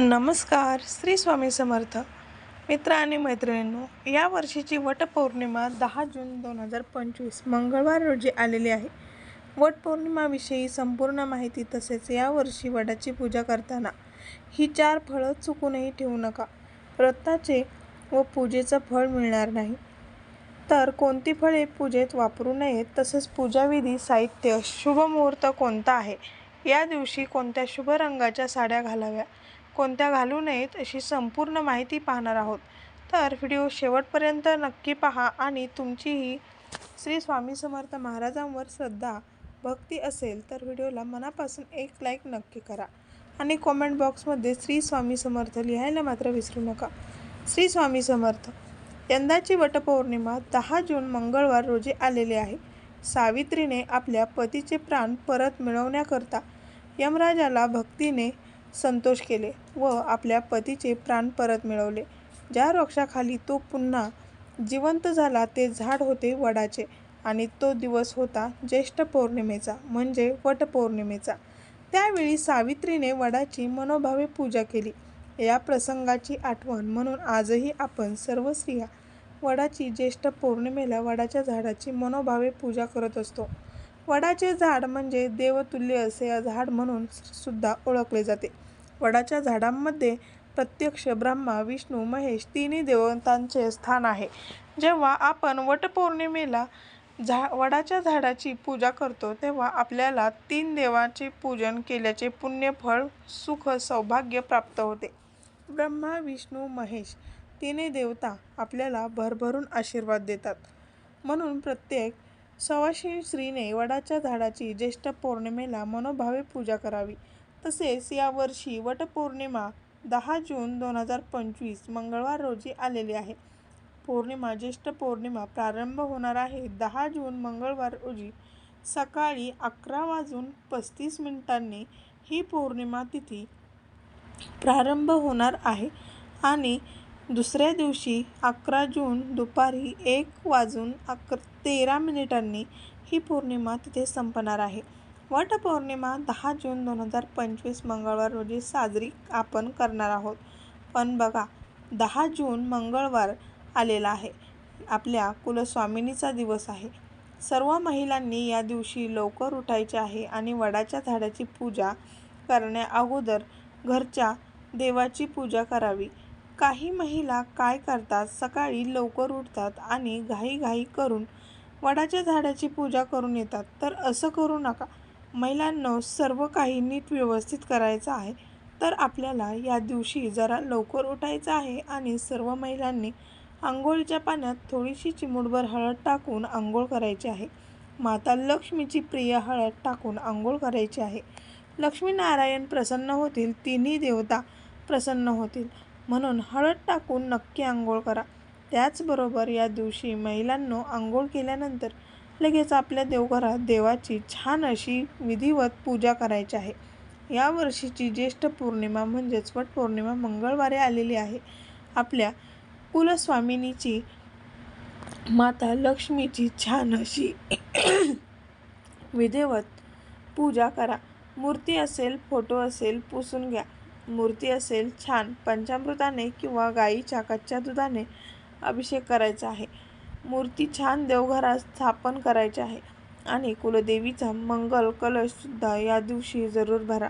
नमस्कार श्री स्वामी समर्थ. मित्र आणि मैत्रिणींनो या वर्षीची वटपौर्णिमा दहा जून दोन हजार पंचवीस मंगळवार रोजी आलेली आहे. वटपौर्णिमाविषयी संपूर्ण माहिती तसेच यावर्षी वडाची पूजा करताना ही चार फळं चुकूनही ठेवू नका. व्रताचे व पूजेचं फळ मिळणार नाही. तर कोणती फळे पूजेत वापरू नयेत तसेच पूजाविधी साहित्य शुभ मुहूर्त कोणता आहे? या दिवशी कोणत्या शुभ रंगाच्या साड्या घालाव्या? कोणत्या घालू नयेत अशी संपूर्ण माहिती पाहणार आहोत. तर व्हिडिओ शेवटपर्यंत नक्की पहा आणि तुमचीही श्री स्वामी समर्थ महाराजांवर श्रद्धा भक्ती असेल तर व्हिडिओला मनापासून एक लाईक नक्की करा आणि कॉमेंट बॉक्समध्ये श्री स्वामी समर्थ लिहायला मात्र विसरू नका. श्री स्वामी समर्थ यंदाची वटपौर्णिमा दहा जून मंगळवार रोजी आलेली आहे. सावित्रीने आपल्या पतीचे प्राण परत मिळवण्याकरता यमराजाला भक्तीने संतोष केले व आपल्या पतीचे प्राण परत मिळवले. ज्या वृक्षाखाली तो पुन्हा जिवंत झाला ते झाड होते वडाचे आणि तो दिवस होता ज्येष्ठ पौर्णिमेचा म्हणजे वटपौर्णिमेचा त्यावेळी सावित्रीने वडाची मनोभावे पूजा केली. या प्रसंगाची आठवण म्हणून आजही आपण सर्व स्त्रिया वडाची ज्येष्ठ पौर्णिमेला वडाच्या झाडाची मनोभावे पूजा करत असतो. वडाचे झाड म्हणजे देवतुल्य असे झाड म्हणून सुद्धा ओळखले जाते. वडाच्या झाडांमध्ये प्रत्यक्ष ब्रह्मा विष्णू महेश तिन्ही देवतांचे स्थान आहे. जेव्हा आपण वटपौर्णिमेला झा वडाच्या झाडाची पूजा करतो तेव्हा आपल्याला तीन देवाचे पूजन केल्याचे पुण्यफळ सुख सौभाग्य प्राप्त होते. ब्रह्मा विष्णू महेश तिन्ही देवता आपल्याला भरभरून आशीर्वाद देतात. म्हणून प्रत्येक सवाशिणी स्त्रीने वडाच्या झाडाची ज्येष्ठ पौर्णिमेला मनोभावे पूजा करावी. तसेच यावर्षी वटपौर्णिमा दहा जून दोन हजार पंचवीस मंगळवार रोजी आलेली आहे. पौर्णिमा ज्येष्ठ पौर्णिमा प्रारंभ होणार आहे दहा जून मंगळवार रोजी. सकाळी अकरा वाजून पस्तीस मिनिटांनी ही पौर्णिमा तिथी प्रारंभ होणार आहे आणि दुसऱ्या दिवशी अकरा जून दुपारी एक वाजून अक तेरा मिनिटांनी ही पौर्णिमा तिथे संपणार आहे. वटपौर्णिमा दहा जून दोन हजार पंचवीस मंगळवार रोजी साजरी आपण करणार आहोत. पण बघा दहा जून मंगळवार आलेला आहे. आपल्या कुलस्वामिनीचा दिवस आहे. सर्व महिलांनी या दिवशी लवकर उठायचे आहे आणि वडाच्या झाडाची पूजा करण्या अगोदर घरच्या देवाची पूजा करावी. काही महिला काय करतात? सकाळी लवकर उठतात आणि घाईघाई करून वडाच्या झाडाची पूजा करून येतात. तर असं करू नका. महिलांना सर्व काही नीट व्यवस्थित करायचं आहे. तर आपल्याला या दिवशी जरा लवकर उठायचं आहे आणि सर्व महिलांनी आंघोळीच्या पाण्यात थोडीशी चिमूटभर हळद टाकून आंघोळ करायची आहे. माता लक्ष्मीची प्रिय हळद टाकून आंघोळ करायची आहे. लक्ष्मीनारायण प्रसन्न होतील तिन्ही देवता प्रसन्न होतील. म्हणून हळद टाकून नक्की आंघोळ करा. त्याचबरोबर या दिवशी महिलांनो आंघोळ केल्यानंतर लगेच आपल्या देवघरात देवाची छान अशी विधिवत पूजा करायची आहे. या वर्षीची ज्येष्ठ पौर्णिमा म्हणजेच वट पौर्णिमा मंगळवारी आलेली आहे. आपल्या कुलस्वामिनीची माता लक्ष्मीची छान अशी विधिवत पूजा करा. मूर्ती असेल फोटो असेल पुसून घ्या. मूर्ती असेल छान. पंचामृताने किंवा गाईच्या कच्च्या दुधाने अभिषेक करायचा आहे. मूर्ती छान देवघरात स्थापन करायची आहे. आणि कुलदेवीचा मंगल कलशसुद्धा या दिवशी जरूर भरा.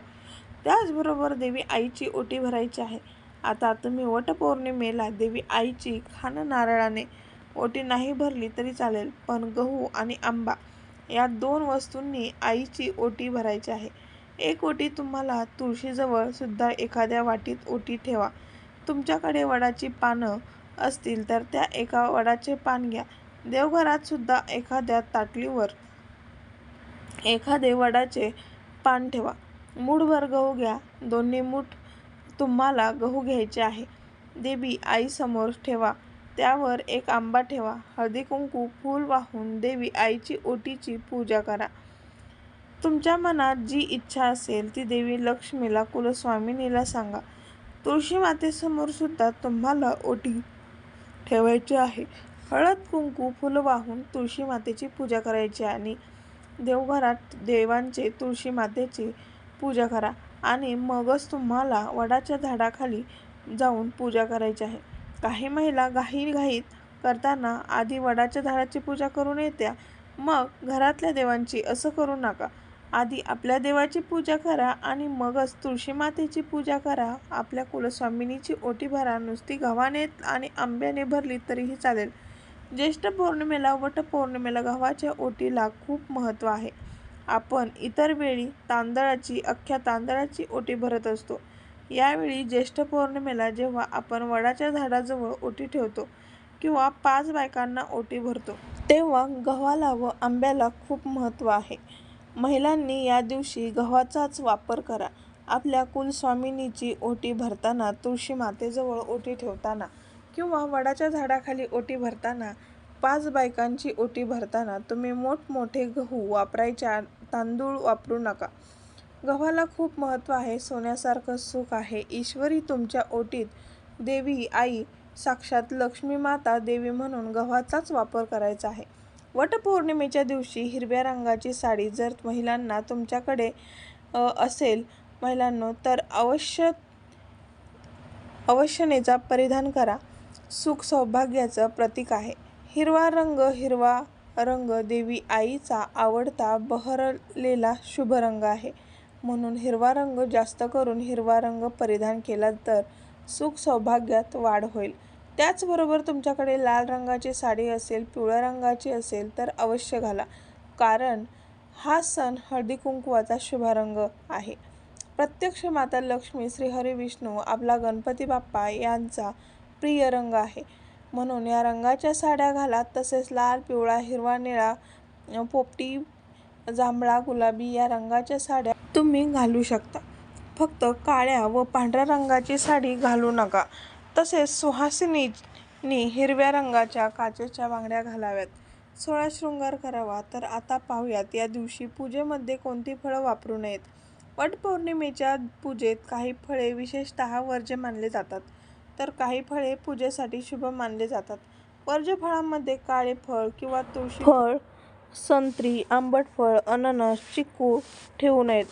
त्याचबरोबर देवी आईची ओटी भरायची आहे. आता तुम्ही वटपौर्णिमेला देवी आईची खान नारळाने ओटी नाही भरली तरी चालेल पण गहू आणि आंबा या दोन वस्तूंनी आईची ओटी भरायची आहे. एक ओटी तुम्हाला तुळशीजवळ सुद्धा एखाद्या वाटीत ओटी ठेवा. तुमच्याकडे वडाची पानं असतील तर त्या एका वडाचे पान घ्या. देवघरात सुद्धा एखाद्या ताटलीवर एखादे वडाचे पान ठेवा. मूठभर गहू घ्या. दोन्ही मूठ तुम्हाला गहू घ्यायचे आहे. देवी आईसमोर ठेवा. त्यावर एक आंबा ठेवा. हळदी कुंकू फूल वाहून देवी आईची ओटीची पूजा करा. तुमच्या मनात जी इच्छा असेल ती देवी लक्ष्मीला कुलस्वामिनीला सांगा. तुळशी मातेसमोर सुद्धा तुम्हाला ओटी ठेवायची आहे. हळद कुंकू फुलं वाहून तुळशी मातेची पूजा करायची आणि देवघरात देवांचे तुळशी मातेची पूजा करा आणि मगच तुम्हाला वडाच्या झाडाखाली जाऊन पूजा करायची आहे. काही महिला घाईघाईत करताना आधी वडाच्या झाडाची पूजा करून येत्या. मग घरातल्या देवांची असं करू नका. आधी आपल्या देवाची पूजा करा आणि मगच तुळशी मातेची पूजा करा. आपल्या कुलस्वामिनीची ओटी भरा. नुसती गव्हाने आणि आंब्याने भरली तरीही चालेल. ज्येष्ठ पौर्णिमेला वटपौर्णिमेला गव्हाच्या ओटीला खूप महत्त्व आहे. आपण इतर वेळी तांदळाची अख्ख्या तांदळाची ओटी भरत असतो. यावेळी ज्येष्ठ पौर्णिमेला जेव्हा आपण वडाच्या झाडाजवळ ओटी ठेवतो किंवा पाच बायकांना ओटी भरतो तेव्हा गव्हाला व आंब्याला खूप महत्त्व आहे. महिलांनी या दिवशी गव्हाचाच वापर करा. आपल्या कुलस्वामिनीची ओटी भरताना तुळशी मातेजवळ ओटी ठेवताना किंवा वडाच्या झाडाखाली ओटी भरताना पाच बायकांची ओटी भरताना तुम्ही मोठमोठे गहू वापरायच्या तांदूळ वापरू नका. गव्हाला खूप महत्त्व आहे सोन्यासारखं सुख आहे. ईश्वरी तुमच्या ओटीत देवी आई साक्षात लक्ष्मी माता देवी म्हणून गव्हाचाच वापर करायचा आहे. वटपौर्णिमेच्या दिवशी हिरव्या रंगाची साडी जर महिलांना तुमच्याकडे असेल महिलांनो तर अवश्य अवश्यनेचा परिधान करा. सुख सौभाग्याचं प्रतीक आहे. हिरवा रंग हिरवा रंग देवी आईचा आवडता बहरलेला शुभ रंग आहे. म्हणून हिरवा रंग जास्त करून हिरवा रंग परिधान केला तर सुख सौभाग्यात वाढ होईल. त्याचबरोबर तुमच्याकडे लाल रंगाची साडी असेल पिवळ्या रंगाची असेल तर अवश्य घाला. कारण हा सण हळदी कुंकवाचा शुभारंग आहे. प्रत्यक्ष माता लक्ष्मी श्रीहरी विष्णू आपला गणपती बाप्पा यांचा प्रिय रंग आहे. म्हणून या रंगाच्या साड्या घाला. तसेच लाल पिवळा हिरवा निळा पोपटी जांभळा गुलाबी या रंगाच्या साड्या तुम्ही घालू शकता. फक्त काळ्या व पांढऱ्या रंगाची साडी घालू नका. तसेच सुहासिनीनी हिरव्या रंगाच्या काचेच्या बांगड्या घालाव्यात. सोळा शृंगार करावा तर आता पाहूयात या दिवशी पूजेमध्ये कोणती फळं वापरू नयेत? वटपौर्णिमेच्या पूजेत काही फळे विशेषतः वर्ज्य मानले जातात. तर काही फळे पूजेसाठी शुभ मानले जातात. वर्ज्य फळांमध्ये काळे फळ किंवा तुळशी फळ संत्री आंबट फळ अननस चिकू ठेवू नयेत.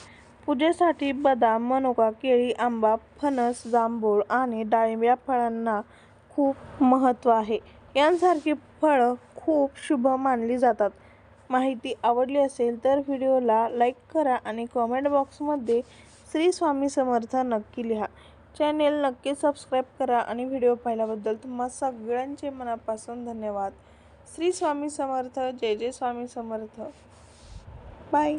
पूजेसाठी बदाम मनुका केळी आंबा फणस जांभूळ आणि डाळिंब या फळांना खूप महत्त्व आहे. यांसारखी फळं खूप शुभ मानली जातात. माहिती आवडली असेल तर व्हिडिओला लाईक करा आणि कमेंट बॉक्समध्ये श्री स्वामी समर्थ नक्की लिहा. चॅनेल नक्की सबस्क्राईब करा आणि व्हिडिओ पाहिल्याबद्दल तुम्हा सगळ्यांचे मनापासून धन्यवाद. श्री स्वामी समर्थ जय जय स्वामी समर्थ. बाय.